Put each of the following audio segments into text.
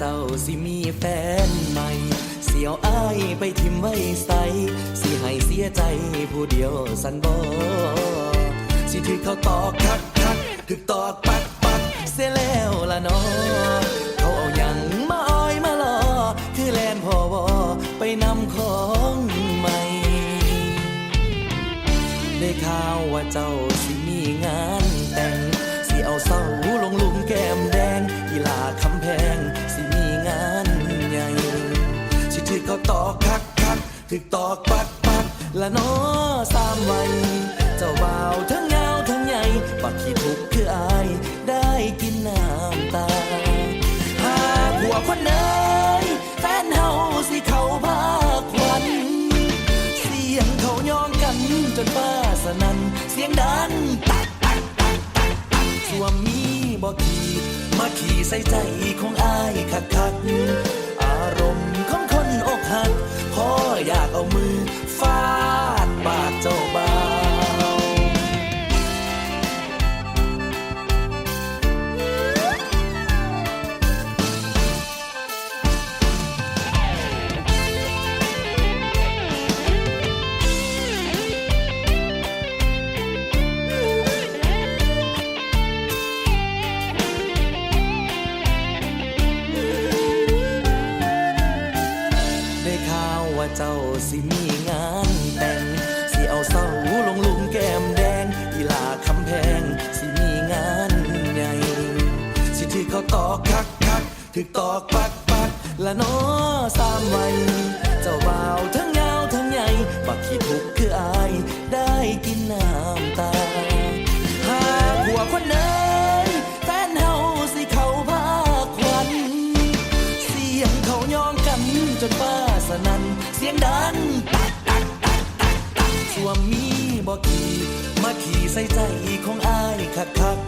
จ้าสิมีแฟนใหม่ เสียวอ้ายไปทิมไว้ใสสิให้เสียใจผู้เดียวสันบอสิถือเขาตอกคักคักถึกตอกปักปักเสียแล้วละนอเขาเอาหยังมาอ้อยมาลอคือแลนพอวอไปนำของใหม่ ได้ข่าวว่าเจ้าสิมีงานแต่ง สิเอาเศร้า งสิมีงานใหญ่สิถือเขาตอกคักคักถึกตอกปักปักละนอสามวัยเจ้าบ่าวทั้งเงาทั้งใหญ่ปักขี้ทุกคืออายได้กินน้ำตา หากหัวคนเนยแฟนเฮาสิเขาพาควันเสียงเขาย้องกันจนฟ้าสนันเสียงดังตักตักตักตักตักสวมีบอกขี่ มาขี่ใส่ใจของอายคักคักอารมณ์ของคนอกหักพออยากเอามือฟา เจ้าสิมีงานแต่งสิเอาเศร้าลงลุมแก้มแดงอีลาคำแพงสิมีงานใหญ่สิถือเขาตอกคักคักถือตอกปักปักละเนอสามวันเจ้าบ่าวทั้งยาวทั้งใหญ่บักขี้ทุกคืออาย บอกขี่มาขี่ใส่ใจของอายคักคัก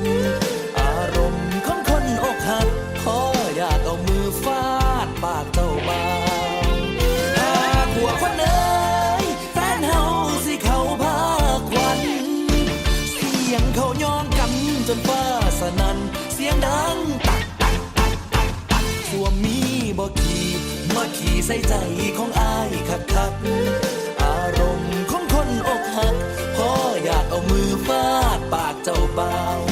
อารมณ์ของคนอกหักขออยากเอามือฟาดปากเจ้าบ่าวหาหัวคนเอยแฟนเฮาสิเขาพาควันเสียงเขาย้องกันจนฟ้าสนั่นเสียงดังตักตักตักตักตักสวมมีบอกขี่มาขี่ใส่ใจของอาย ป